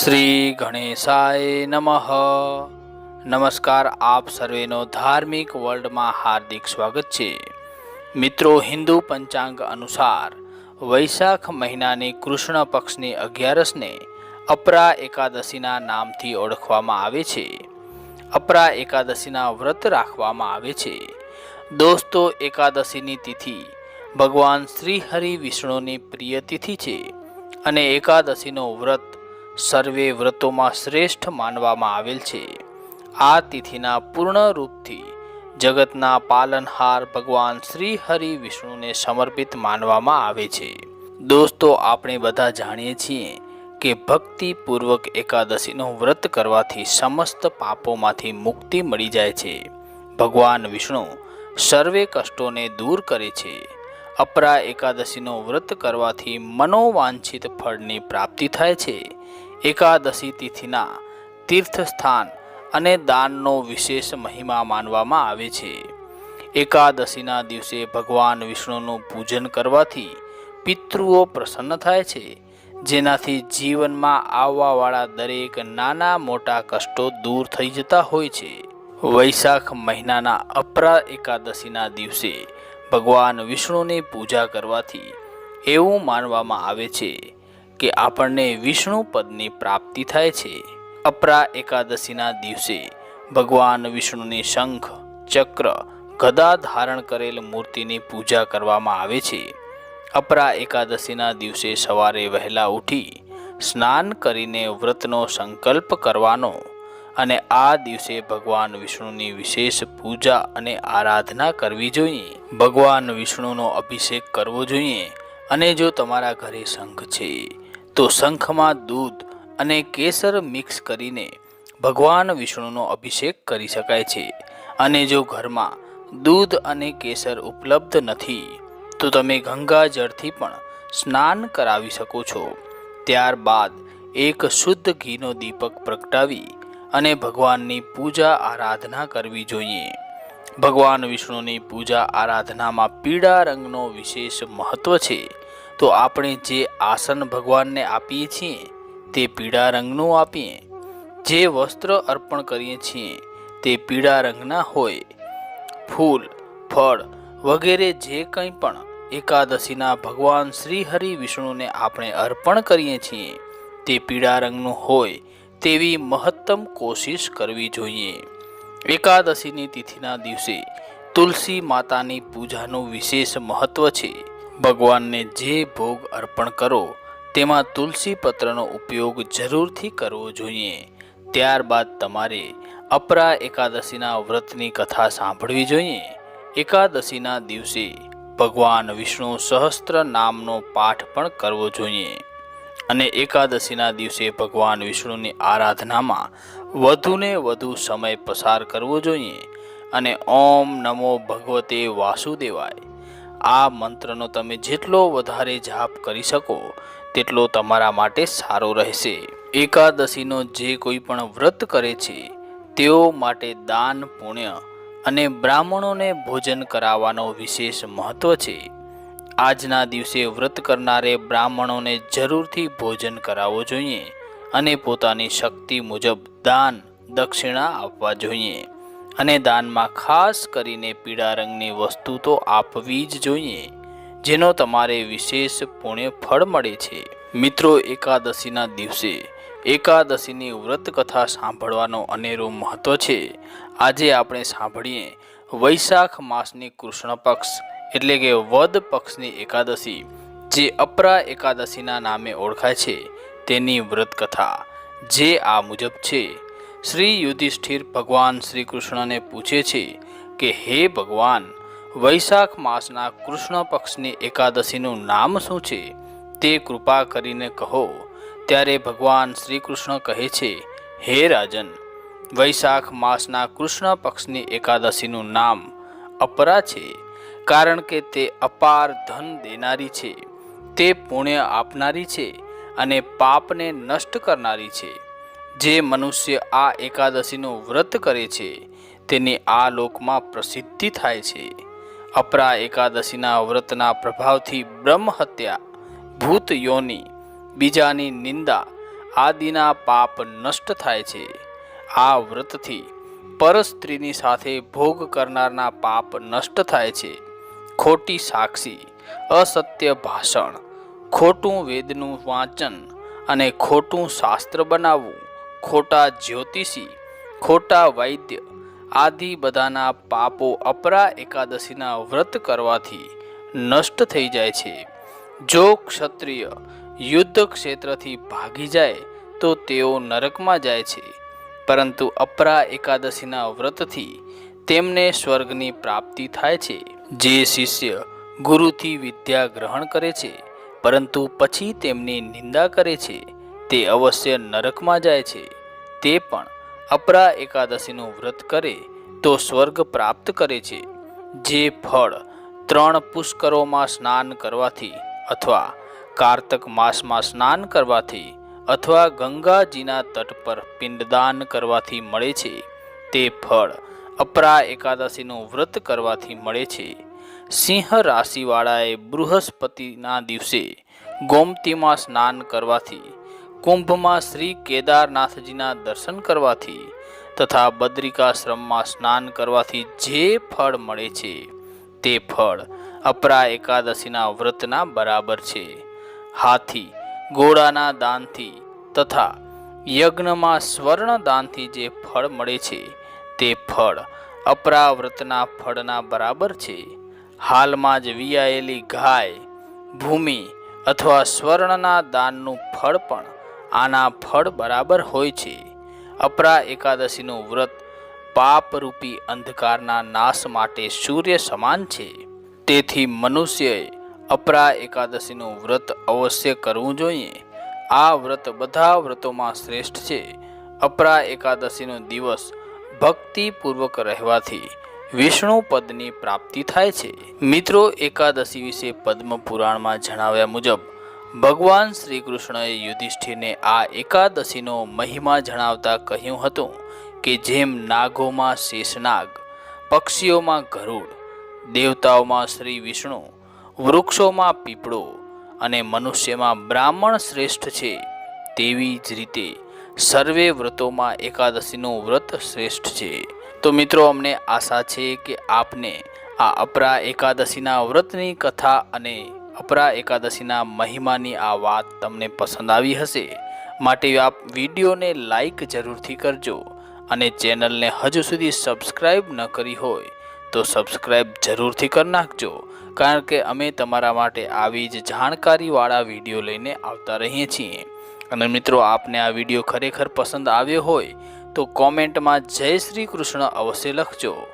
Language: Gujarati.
શ્રી ગણેશાય નમઃ. નમસ્કાર આપ સર્વેનો ધાર્મિક વર્લ્ડમાં હાર્દિક સ્વાગત છે. મિત્રો, હિન્દુ પંચાંગ અનુસાર વૈશાખ મહિનાની કૃષ્ણ પક્ષની અગિયારસને અપરા એકાદશીના નામથી ઓળખવામાં આવે છે. અપરા એકાદશીના વ્રત રાખવામાં આવે છે. દોસ્તો, એકાદશીની તિથિ ભગવાન શ્રી હરિ વિષ્ણુની પ્રિય તિથિ છે અને એકાદશીનો વ્રત સર્વે વ્રતોમાં શ્રેષ્ઠ માનવામાં આવેલ છે. આ તિથિના પૂર્ણ રૂપથી જગતના પાલનહાર ભગવાન શ્રી હરિ વિષ્ણુને સમર્પિત માનવામાં આવે છે. દોસ્તો, આપણે બધા જાણીએ છીએ કે ભક્તિપૂર્વક એકાદશીનું વ્રત કરવાથી સમસ્ત પાપોમાંથી મુક્તિ મળી જાય છે. ભગવાન વિષ્ણુ સર્વે કષ્ટોને દૂર કરે છે. અપરા એકાદશીનો વ્રત કરવાથી મનોવાંછિત ફળની પ્રાપ્તિ થાય છે. એકાદશી તિથિના તીર્થસ્થાન અને દાનનો વિશેષ મહિમા માનવામાં આવે છે. એકાદશીના દિવસે ભગવાન વિષ્ણુનું પૂજન કરવાથી પિતૃઓ પ્રસન્ન થાય છે. જેનાથી જીવનમાં આવવાવાળા દરેક નાના મોટા કષ્ટો દૂર થઈ જતા હોય છે. વૈશાખ મહિનાના અપરા એકાદશીના દિવસે ભગવાન વિષ્ણુની પૂજા કરવાથી એવું માનવામાં આવે છે કે આપણને વિષ્ણુ પદની પ્રાપ્તિ થાય છે. અપરા એકાદશીના દિવસે ભગવાન વિષ્ણુની શંખ, ચક્ર, ગદા ધારણ કરેલ મૂર્તિની પૂજા કરવામાં આવે છે. અપરા એકાદશીના દિવસે સવારે વહેલા ઉઠી સ્નાન કરીને વ્રતનો સંકલ્પ કરવાનો અને આ દિવસે ભગવાન વિષ્ણુની વિશેષ પૂજા અને આરાધના કરવી જોઈએ. ભગવાન વિષ્ણુનો અભિષેક કરવો જોઈએ અને જો તમારા ઘરે શંખ છે, તો શંખમાં દૂધ અને કેસર મિક્સ કરીને ભગવાન વિષ્ણુનો અભિષેક કરી શકાય છે. અને જો ઘરમાં દૂધ અને કેસર ઉપલબ્ધ નથી, તો તમે ગંગા જળથી પણ સ્નાન કરાવી શકો છો. ત્યારબાદ એક શુદ્ધ ઘીનો દીપક પ્રગટાવી અને ભગવાનની પૂજા આરાધના કરવી જોઈએ. ભગવાન વિષ્ણુની પૂજા આરાધનામાં પીળા રંગનો વિશેષ મહત્વ છે. તો આપણે જે આસન ભગવાનને આપીએ છીએ, તે પીળા રંગનું આપીએ. જે વસ્ત્ર અર્પણ કરીએ છીએ, તે પીળા રંગના હોય. ફૂલ, ફળ વગેરે જે કંઈ પણ એકાદશીના ભગવાન શ્રી હરિ વિષ્ણુને આપણે અર્પણ કરીએ છીએ, તે પીળા રંગનું હોય તેવી મહત્તમ કોશિશ કરવી જોઈએ. એકાદશીની તિથિના દિવસે તુલસી માતાની પૂજાનું વિશેષ મહત્વ છે. ભગવાનને જે ભોગ અર્પણ કરો, તેમાં તુલસી પત્રનો ઉપયોગ જરૂરથી કરવો જોઈએ. ત્યારબાદ તમારે અપરા એકાદશીના વ્રતની કથા સાંભળવી જોઈએ. એકાદશીના દિવસે ભગવાન વિષ્ણુ સહસ્ત્ર નામનો પાઠ પણ કરવો જોઈએ. અને એકાદશીના દિવસે ભગવાન વિષ્ણુની આરાધનામાં વધુને વધુ સમય પસાર કરવો જોઈએ અને ઓમ નમો ભગવતે વાસુદેવાય. આ મંત્રનો તમે જેટલો વધારે જાપ કરી શકો, તેટલો તમારા માટે સારો રહેશે. એકાદશીનો જે કોઈ પણ વ્રત કરે છે, તેઓ માટે દાન પુણ્ય અને બ્રાહ્મણોને ભોજન કરાવવાનો વિશેષ મહત્વ છે. આજના દિવસે વ્રત કરનારે બ્રાહ્મણોને જરૂરથી ભોજન કરાવવો જોઈએ અને પોતાની શક્તિ મુજબ દાન, દક્ષિણા આપવા જોઈએ. અને દાનમાં ખાસ કરીને પીળા રંગની વસ્તુ તો આપવી જ જોઈએ, જેનો તમારે વિશેષ પુણ્ય ફળ મળે છે. મિત્રો, એકાદશીના દિવસે એકાદશીની વ્રત કથા સાંભળવાનો અનેરો મહત્વ છે. આજે આપણે સાંભળીએ વૈશાખ માસની કૃષ્ણ પક્ષ. એટલે કે વદ પક્ષની એકાદશી, જે અપરા એકાદશીના નામે ઓળખાય છે, તેની વ્રત કથા જે આ મુજબ છે. શ્રી યુધિષ્ઠિર ભગવાન શ્રી કૃષ્ણને પૂછે છે કે, હે ભગવાન, વૈશાખ માસના કૃષ્ણ પક્ષની એકાદશીનું નામ શું છે? તે કૃપા કરીને કહો. ત્યારે ભગવાન શ્રી કૃષ્ણ કહે છે, હે રાજન, વૈશાખ માસના કૃષ્ણ પક્ષની એકાદશીનું નામ અપરા છે. કારણ કે તે અપાર ધન દેનારી છે. તે પુણ્ય આપનારી છે અને પાપને નષ્ટ કરનારી છે. જે મનુષ્ય આ એકાદશીનું વ્રત કરે છે, તેની આ લોકમાં પ્રસિદ્ધિ થાય છે. અપરા એકાદશીના વ્રતના પ્રભાવથી બ્રહ્મ હત્યા, ભૂત યોની, બીજાની નિંદા આદિના પાપ નષ્ટ થાય છે. આ વ્રતથી પરસ્ત્રીની સાથે ભોગ કરનારના પાપ નષ્ટ થાય છે. ખોટી સાક્ષી, અસત્ય ભાષણ, ખોટું વેદનું વાંચન અને ખોટું શાસ્ત્ર બનાવવું, ખોટા જ્યોતિષી, ખોટા વૈદ્ય આદિ બધાના પાપો અપરા એકાદશીના વ્રત કરવાથી નષ્ટ થઈ જાય છે. જો ક્ષત્રિય યુદ્ધ ક્ષેત્રથી ભાગી જાય, તો તેઓ નરકમાં જાય છે. પરંતુ અપરા એકાદશીના વ્રતથી તેમને સ્વર્ગની પ્રાપ્તિ થાય છે. જે શિષ્ય ગુરુથી વિદ્યા ગ્રહણ કરે છે, પરંતુ પછી તેમની નિંદા કરે છે, તે અવશ્ય નરકમાં જાય છે. તે પણ અપરા એકાદશીનું વ્રત કરે તો સ્વર્ગ પ્રાપ્ત કરે છે. જે ફળ ત્રણ પુષ્કરોમાં સ્નાન કરવાથી અથવા કાર્તક માસમાં સ્નાન કરવાથી અથવા ગંગાજીના તટ પર પિંડદાન કરવાથી મળે છે, તે ફળ અપરા એકાદશીનું વ્રત કરવાથી મળે છે. સિંહ રાશિવાળાએ બૃહસ્પતિના દિવસે ગોમતીમાં સ્નાન કરવાથી, કુંભમાં શ્રી કેદારનાથજીના દર્શન કરવાથી તથા બદ્રિકાશ્રમમાં સ્નાન કરવાથી જે ફળ મળે છે, તે ફળ અપરા એકાદશીના વ્રતના બરાબર છે. હાથી ઘોડાના દાનથી તથા યજ્ઞમાં સ્વર્ણ દાનથી જે ફળ મળે છે તે ફળ. અપરા વ્રતના ફળના બરાબર છે. હાલમાં જ વિયાયેલી ગાય, ભૂમિ અથવા સ્વર્ણના દાનનું ફળ પણ આના ફળ બરાબર હોય છે. અપરા એકાદશીનું વ્રત પાપરૂપી અંધકારના નાશ માટે સૂર્ય સમાન છે. તેથી મનુષ્યએ અપરા એકાદશીનું વ્રત અવશ્ય કરવું જોઈએ. આ વ્રત બધા વ્રતોમાં શ્રેષ્ઠ છે. અપરા એકાદશીનો દિવસ ભક્તિપૂર્વક રહેવાથી વિષ્ણુ પદની પ્રાપ્તિ થાય છે. મિત્રો, એકાદશી વિશે પદ્મ પુરાણમાં જણાવ્યા મુજબ, ભગવાન શ્રી કૃષ્ણએ યુધિષ્ઠિરને આ એકાદશીનો મહિમા જણાવતા કહ્યું હતું કે જેમ નાગોમાં શેષનાગ પક્ષીઓમાં ગરુડ, દેવતાઓમાં શ્રી વિષ્ણુ, વૃક્ષોમાં પીપળો અને મનુષ્યમાં બ્રાહ્મણ શ્રેષ્ઠ છે, તેવી જ રીતે સર્વે વ્રતોમાં એકાદશીનું વ્રત શ્રેષ્ઠ છે. તો મિત્રો, અમને આશા છે કે આપને આ અપરા એકાદશીના વ્રતની કથા અને અપરા એકાદશીના મહિમાની આ વાત તમને પસંદ આવી હશે. માટે આપ વિડીયોને લાઈક જરૂરથી કરજો અને ચેનલને હજુ સુધી સબસ્ક્રાઈબ ન કરી હોય તો સબસ્ક્રાઈબ જરૂરથી કરી નાખજો. કારણ કે અમે તમારા માટે આવી જ જાણકારીવાળા વીડિયો લઈને આવતા રહીએ છીએ. અને મિત્રો, આપને આ વીડિયો ખરેખર પસંદ આવ્યો હોય તો કોમેન્ટમાં જય શ્રી કૃષ્ણ અવશ્ય લખજો.